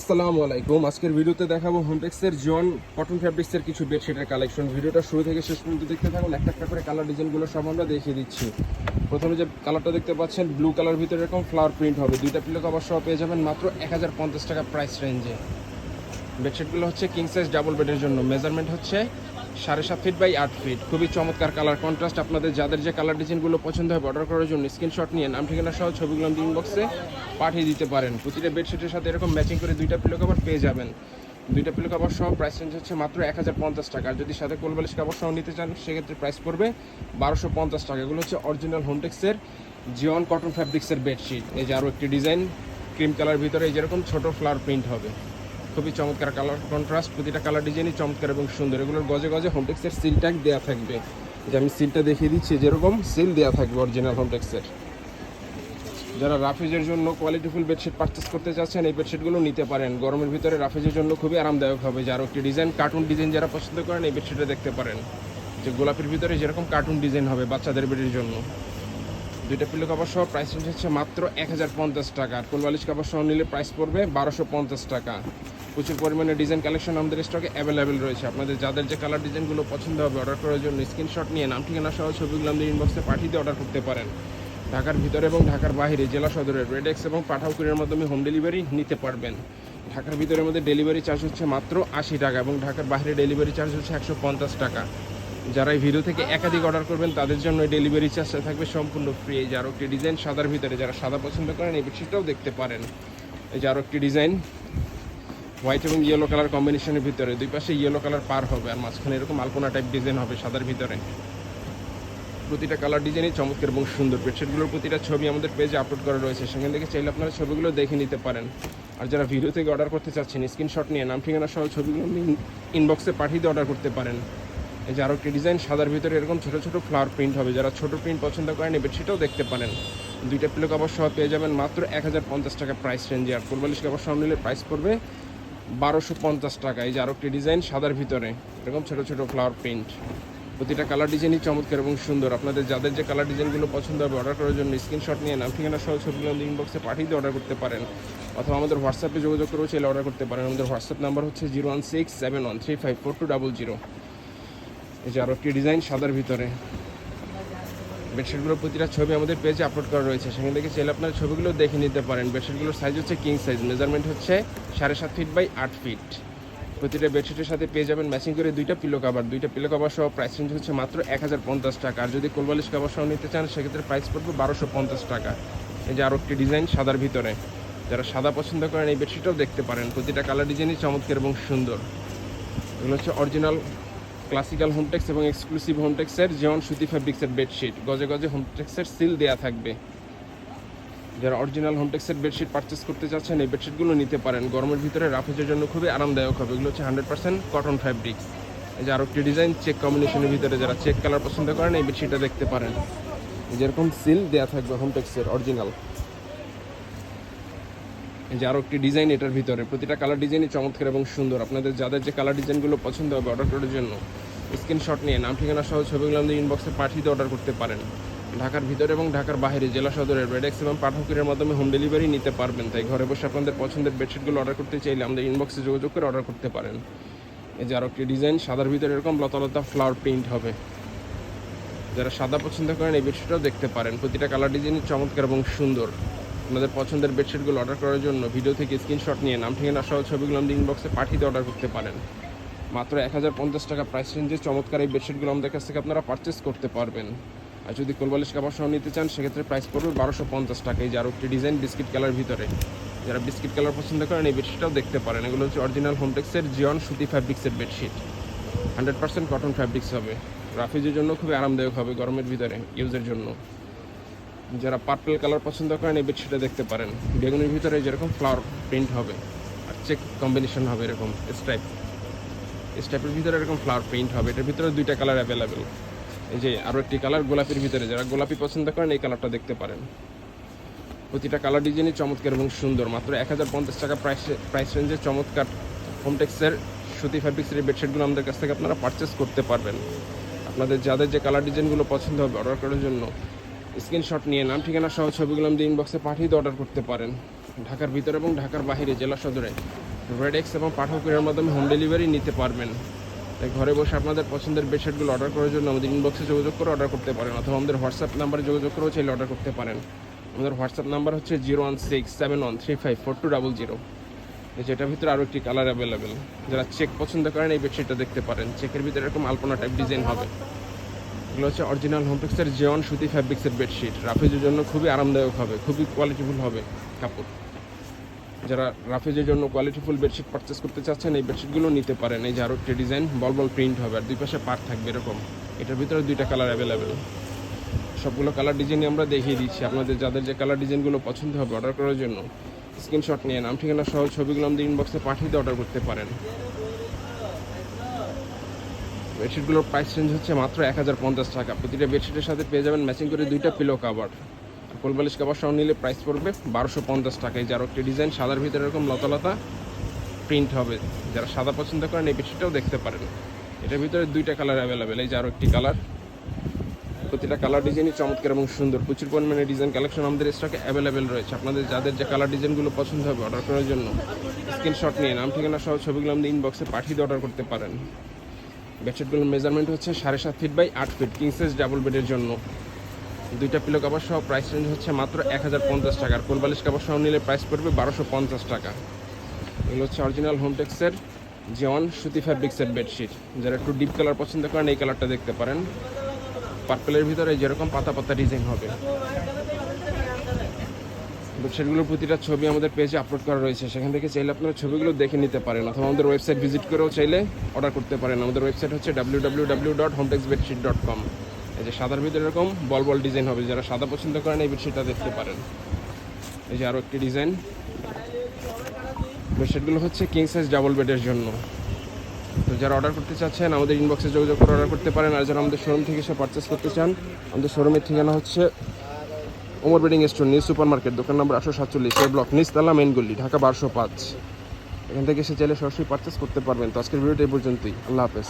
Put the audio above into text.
আসসালামু আলাইকুম। আজকের ভিডিওতে দেখাবো হোমটেক্সের জন কটন ফ্যাব্রিক্সের কিছু বেডশিটের কালেকশন ভিডিওটা শুরু থেকে শেষ পর্যন্ত দেখতে থাকুন। একটা একটা করে কালার ডিজাইনগুলো সব আমরা দেখিয়ে দিচ্ছি। প্রথমে যে কালারটা দেখতে পাচ্ছেন ব্লু কালার ভিতরে এরকম ফ্লাওয়ার প্রিন্ট হবে। দুইটা পিলো কভার সহ পেয়ে যাবেন মাত্র এক হাজার পঞ্চাশ টাকা প্রাইস রেঞ্জে বেডশিটগুলো হচ্ছে কিং সাইজ ডাবল বেডের জন্য। মেজারমেন্ট হচ্ছে সাড়ে সাত ফিট বাই আট ফিট খুবই চমৎকার কালার কন্ট্রাস্ট আপনাদের যাদের যে কালার ডিজাইনগুলো পছন্দ হবে অর্ডার করার জন্য স্ক্রিনশট নিয়ে নাম, ঠিকানা সহ ছবিগুলো ইনবক্সে পাঠিয়ে দিতে পারেন। প্রতিটা বেডশিটের সাথে এরকম ম্যাচিং করে দুইটা পিলো কভার পেয়ে যাবেন। দুইটা পিলো কভার সহ প্রাইস রেঞ্জ হচ্ছে মাত্র এক হাজার পঞ্চাশ টাকা। আর যদি সাথে কোলবালিশ কাপড় সহ নিতে চান, সেক্ষেত্রে প্রাইস পড়বে বারোশো পঞ্চাশ টাকা। এগুলো হচ্ছে অরিজিনাল হোমটেক্সের জিওন কটন ফ্যাব্রিক্সের বেডশিট এই যে আরও একটি ডিজাইন ক্রিম কালার ভিতরে এই যেরকম ছোট ফ্লাওয়ার প্রিন্ট হবে। খুবই চমৎকার কালার কন্ট্রাস্ট প্রতিটা কালার ডিজাইনই চমৎকার এবং সুন্দর। এগুলোর গজে গজে হোমটেক্সের সিল ট্যাগ দেওয়া থাকবে। যে আমি সিলটা দেখিয়ে দিচ্ছি, যেরকম সিল দেওয়া থাকবে অরিজিনাল হোমটেক্সের যারা রাফিজের জন্য কোয়ালিটিফুল বেডশিট পারচেস করতে চাচ্ছেন, এই বেডশিটগুলো নিতে পারেন। গরমের ভিতরে রাফিজের জন্য খুবই আরামদায়ক হবে। যার একটি ডিজাইন কার্টুন ডিজাইন যারা পছন্দ করেন, এই বেডশিটটা দেখতে পারেন। যে গোলাপের ভিতরে যেরকম কার্টুন ডিজাইন হবে বাচ্চাদের বেডের জন্য। দুইটা পিলো কাপড় সহ প্রাইস হচ্ছে মাত্র এক হাজার পঞ্চাশ টাকা। আর কোলবালিশ কাপড় সহ নিলে প্রাইস পড়বে বারোশো পঞ্চাশ টাকা। প্রচুর পরিমাণে ডিজাইন কালেকশন আমাদের স্টকে অ্যাভেলেবেল রয়েছে। আপনাদের যাদের যে কালার ডিজাইনগুলো পছন্দ হবে অর্ডার করার জন্য স্ক্রিনশট নিয়ে নাম, ঠিকানা সহ ছবিগুলো আমাদের ইনবক্সে পাঠিয়ে দিয়ে অর্ডার করতে পারেন। ঢাকার ভিতরে এবং ঢাকার বাইরে, জেলা সদরের রেডেক্স এবং পাঠাও কুরিয়ার মাধ্যমে হোম ডেলিভারি নিতে পারবেন। ঢাকার ভিতরে মধ্যে ডেলিভারি চার্জ হচ্ছে মাত্র আশি টাকা এবং ঢাকার বাইরে ডেলিভারি চার্জ হচ্ছে একশো পঞ্চাশ টাকা। যারা এই ভিডিও থেকে একাধিক অর্ডার করবেন, তাদের জন্য ডেলিভারি চার্জটা থাকবে সম্পূর্ণ ফ্রি এই যে একটি ডিজাইন সাদার ভিতরে যারা সাদা পছন্দ করেন, এই বেডশিটটাও দেখতে পারেন। এই যে আরও একটি ডিজাইন হোয়াইট এবং ইয়েলো কালার কম্বিনেশনের ভিতরে, দুই পাশে ইয়েলো কালার পার হবে আর মাঝখানে এরকম আলপনা টাইপ ডিজাইন হবে সাদার ভিতরে। প্রতিটা কালার ডিজাইনই চমৎকার এবং সুন্দর। বেডশিটগুলোর প্রতিটা ছবি আমাদের পেজে আপলোড করা রয়েছে। সেখান থেকে চাইলে আপনারা ছবিগুলো দেখে নিতে পারেন। আর যারা ভিডিও থেকে অর্ডার করতে চাচ্ছেন স্ক্রিনশট নিয়ে নাম, ঠিকানা সহ ছবিগুলো ইনবক্সে পাঠিয়ে দিয়ে অর্ডার করতে পারেন। এই যে আরও একটি ডিজাইন সাদার ভিতরে এরকম ছোটো ছোটো ফ্লাওয়ার প্রিন্ট হবে। যারা ছোটো প্রিন্ট পছন্দ করেন, এই বেডশিটও দেখতে পারেন। দুইটা পিলো কাপড় সহ পেয়ে যাবেন মাত্র এক হাজার পঞ্চাশ টাকা প্রাইস রেঞ্জে আর ফুলবালিশ কাপড় সহ নিলে প্রাইস পড়বে বারোশো পঞ্চাশ টাকা। এই যে আরও একটি ডিজাইন, সাদার ভিতরে। এরকম ছোটো ছোটো ফ্লাওয়ার প্রিন্ট প্রতিটা কালার ডিজাইনই চমৎকার এবং সুন্দর। আপনাদের যাদের যে কালার ডিজাইনগুলো পছন্দ হবে অর্ডার করার জন্য স্ক্রিনশট নিয়ে নাম, ঠিকানা সহ ছবিগুলো ইনবক্সে পাঠিয়ে দিয়ে অর্ডার করতে পারেন। অথবা আমাদের হোয়াটসঅ্যাপে যোগাযোগ করেও চাইলে অর্ডার করতে পারেন। আমাদের হোয়াটসঅ্যাপ নাম্বার হচ্ছে zero one six seven one three five four two double zero এই যে আরও একটি ডিজাইন, সাদার ভিতরে। বেডশিটগুলোর প্রতিটা ছবি আমাদের পেজে আপলোড করা রয়েছে। সেখান থেকে চাইলে আপনার ছবিগুলো দেখে নিতে পারেন। বেডশিটগুলোর সাইজ হচ্ছে কিং সাইজ মেজারমেন্ট হচ্ছে সাড়ে সাত ফিট বাই আট ফিট প্রতিটা বেডশিটের সাথে পেয়ে যাবেন ম্যাচিং করে দুইটা পিলো কাভার দুইটা পিলো কাভার সহ প্রাইস রেঞ্জ হচ্ছে মাত্র এক হাজার পঞ্চাশ টাকা। আর যদি কোলবালিশ কাভার সহ নিতে চান, সেক্ষেত্রে প্রাইস পড়বে বারোশো পঞ্চাশ টাকা। এই যে আরও একটি ডিজাইন সাদার ভিতরে। যারা সাদা পছন্দ করেন, এই বেডশিটও দেখতে পারেন। প্রতিটা কালার ডিজাইনই চমৎকার এবং সুন্দর। এগুলো হচ্ছে অরিজিনাল ক্লাসিক্যাল হোমটেক্স এবং এক্সক্লুসিভ হোমটেক্সের যেমন সুতি ফ্যাব্রিক্সের বেডশিট গজে গজে হোমটেক্সের সিল দেওয়া থাকবে। যারা অরিজিনাল হোমটেক্সের বেডশিট পারচেস করতে চাচ্ছেন, এই বেডশিটগুলো নিতে পারেন। গরমের ভিতরে রাফেজের জন্য খুবই আরামদায়ক হবে। এগুলো হচ্ছে হান্ড্রেড পার্সেন্ট কটন ফ্যাব্রিক্স এই যে আরও একটি ডিজাইন চেক কম্বিনেশনের ভিতরে যারা চেক কালার পছন্দ করেন, এই বেডশিটটা দেখতে পারেন। যেরকম সিল দেওয়া থাকবে হোমটেক্সের অরিজিনাল যে আরও একটি ডিজাইন এটার ভিতরে। প্রতিটা কালার ডিজাইনই চমৎকার এবং সুন্দর। আপনাদের যাদের যে কালার ডিজাইনগুলো পছন্দ হবে অর্ডার করার জন্য স্ক্রিনশট নিয়ে নাম, ঠিকানা সহ ছবিগুলো আমাদের ইনবক্সে পাঠিয়ে অর্ডার করতে পারেন। ঢাকার ভিতরে এবং ঢাকার বাইরে, জেলা সদরের রেডেক্স এবং পাঠকের মাধ্যমে হোম ডেলিভারি নিতে পারবেন। তাই ঘরে বসে আপনাদের পছন্দের বেডশিটগুলো অর্ডার করতে চাইলে আমাদের ইনবক্সে যোগাযোগ করে অর্ডার করতে পারেন। এই যে আরও একটি ডিজাইন সাদার ভিতরে এরকম লতা লতা ফ্লাওয়ার প্রিন্ট হবে। যারা সাদা পছন্দ করেন এই বেডশিটটাও দেখতে পারেন। প্রতিটা কালার ডিজাইনই চমৎকার এবং সুন্দর। আপনাদের পছন্দের বেডশিটগুলো অর্ডার করার জন্য ভিডিও থেকে স্ক্রিনশট নিয়ে নাম, ঠিকানা সহ ছবিগুলো আমাদের ইনবক্সে পাঠিয়ে অর্ডার করতে পারেন। মাত্র এক হাজার পঞ্চাশ টাকা প্রাইস রেঞ্জে চমৎকার এই বেডশিটগুলো আমাদের কাছ থেকে আপনারা পারচেস করতে পারবেন। আর যদি কোলবালিশ কাপড় সহ নিতে চান, সেক্ষেত্রে প্রাইস পড়বে বারোশো পঞ্চাশ টাকা এই যে আরও একটি ডিজাইন বিস্কিট কালার ভিতরে। যারা বিস্কিট কালার পছন্দ করেন, এই বেডশিটটাও দেখতে পারেন। এগুলো হচ্ছে অরিজিনাল হোমটেক্সের জিয়ন সুতি ফ্যাব্রিক্সের bedsheet hundred percent cotton fabrics হবে। রাফিজের জন্য খুবই আরামদায়ক হবে গরমের ভিতরে ইউজের জন্য। যারা পার্পল কালার পছন্দ করেন এই বেডশিটটা দেখতে পারেন। বেগুনের ভিতরে যেরকম ফ্লাওয়ার প্রিন্ট হবে, আর চেক কম্বিনেশন হবে এরকম স্ট্রাইপ স্ট্রাইপের ভিতরে এরকম ফ্লাওয়ার প্রিন্ট হবে, এটার ভিতরে দুইটা কালার অ্যাভেলেবেল এই যে আরও একটি কালার গোলাপির ভিতরে, যারা গোলাপি পছন্দ করেন এই কালারটা দেখতে পারেন। প্রতিটা কালার ডিজাইনই চমৎকার এবং সুন্দর, মাত্র এক হাজার পঞ্চাশ টাকা প্রাইস প্রাইস রেঞ্জে চমৎকার হোমটেক্সের সুতি ফ্যাব্রিক্সের এই বেডশিটগুলো আমাদের কাছ থেকে আপনারা পারচেস করতে পারবেন। আপনাদের যাদের যে কালার ডিজাইনগুলো পছন্দ হবে অর্ডার করার জন্য স্ক্রিনশট নিয়ে নাম ঠিকানা সহ ছবিগুলো আমাদের ইনবক্সে পাঠিয়ে অর্ডার করতে পারেন। ঢাকার ভিতরে এবং ঢাকার বাইরে জেলা সদরে রেড এক্স এবং পাঠকের মাধ্যমে হোম ডেলিভারি নিতে পারবেন। তাই ঘরে বসে আপনাদের পছন্দের বেডশিটগুলো অর্ডার করার জন্য আমাদের ইনবক্সে যোগাযোগ করে অর্ডার করতে পারেন অথবা আমাদের হোয়াটসঅ্যাপ নাম্বারে যোগাযোগ করেও চাইলে অর্ডার করতে পারেন। আমাদের হোয়াটসঅ্যাপ নাম্বার হচ্ছে zero one six seven one three five four two double zero যেটার ভিতরে আরও একটি কালার অ্যাভেলেবেল যারা চেক পছন্দ করেন এই বেডশিটটা দেখতে পারেন। চেকের ভিতরে এরকম আলপনা টাইপ ডিজাইন হবে। এগুলো হচ্ছে অরিজিনাল হোমফিক্সের জিওন সুতি ফ্যাব্রিক্সের বেডশিট রাফেজের জন্য খুবই আরামদায়ক হবে, খুবই কোয়ালিটিফুল হবে কাপড়। যারা রাফেজের জন্য কোয়ালিটিফুল বেডশিট পারচেস করতে চাচ্ছেন, এই বেডশিটগুলো নিতে পারেন। এই যে আরও একটি ডিজাইন বল বল প্রিন্ট হবে, আর দুই পাশে পার্ট থাকবে এরকম। এটার ভিতরে দুইটা কালার অ্যাভেলেবেল সবগুলো কালার ডিজাইনই আমরা দেখিয়ে দিচ্ছি। আপনাদের, যাদের যে কালার ডিজাইনগুলো পছন্দ হবে অর্ডার করার জন্য স্ক্রিনশট নিয়ে নাম, ঠিকানা সহ ছবিগুলো আমাদের ইনবক্সে পাঠিয়ে দিয়ে অর্ডার করতে পারেন। বেডশিটগুলোর প্রাইস রেঞ্জ হচ্ছে মাত্র এক হাজার পঞ্চাশ টাকা। প্রতিটা বেডশিটের সাথে পেয়ে যাবেন ম্যাচিং করে দুইটা পিলো কাভার কোলবালিশ কাভার সহ নিলে প্রাইস পড়বে বারোশো পঞ্চাশ টাকায়। যার একটি ডিজাইন সাদার ভিতরে এরকম লতা লতা প্রিন্ট হবে। যারা সাদা পছন্দ করেন এই বেডশিটটাও দেখতে পারেন। এটার ভিতরে দুইটা কালার অ্যাভেলেবেল এই যে আরও একটি কালার প্রতিটা কালার ডিজাইনই চমৎকার এবং সুন্দর। প্রচুর পরিমাণে ডিজাইন কালেকশন আমাদের স্টকে অ্যাভেলেবেল রয়েছে। আপনাদের যাদের যে কালার ডিজাইনগুলো পছন্দ হবে অর্ডার করার জন্য স্ক্রিনশট নিয়ে নাম, ঠিকানা সহ ছবিগুলো আমাদের ইনবক্সে পাঠিয়ে অর্ডার করতে পারেন। বেডশিটগুলোর মেজারমেন্ট হচ্ছে সাড়ে সাত ফিট বাই আট ফিট কিংসেস ডাবল বেডের জন্য। দুইটা পিলো কাভার সহ প্রাইস রেঞ্জ হচ্ছে মাত্র এক হাজার পঞ্চাশ টাকা। আর কোলবালিশ কাভার সহ নিলে প্রাইস পড়বে বারোশো পঞ্চাশ টাকা। এগুলো হচ্ছে অরিজিনাল হোমটেক্সের যেমন সুতি ফ্যাব্রিক্সের বেডশিট যারা একটু ডিপ কালার পছন্দ করেন, এই কালারটা দেখতে পারেন। পার্পেলের ভিতরে যেরকম পাতা পাতা ডিজাইন হবে। বেডশিটগুলোর প্রতিটা ছবি আমাদের পেজে আপলোড করা রয়েছে। সেখান থেকে চাইলে আপনারা ছবিগুলো দেখে নিতে পারেন, অথবা আমাদের ওয়েবসাইট ভিজিট করেও চাইলে অর্ডার করতে পারেন। আমাদের ওয়েবসাইট হচ্ছে W W W dot bedsheet dot com এই যে সাদার ভিতরে এরকম বল বল ডিজাইন হবে, যারা সাদা পছন্দ করেন এই বেডশিটটা দেখতে পারেন। এই যে আরও একটি ডিজাইন বেডশিটগুলো হচ্ছে কিং সাইজ ডাবল বেডের জন্য। তো যারা অর্ডার করতে চাচ্ছেন, আমাদের ইনবক্সে যোগাযোগ করে অর্ডার করতে পারেন। আর যারা আমাদের শোরুম থেকে এসে পারচেস করতে চান, আমাদের শোরুমের ঠিকানা হচ্ছে Omar bedding store new super market দোকান নম্বর আটশো সাতচল্লিশ, এ ব্লক নিস্তালা মেন গল্লি ঢাকা বারোশো পাঁচ। এখান থেকে এসে চাইলে সরাসরি পারচেস করতে পারবেন। তো আজকের ভিডিওটা এই পর্যন্তই। আল্লাহ হাফেজ।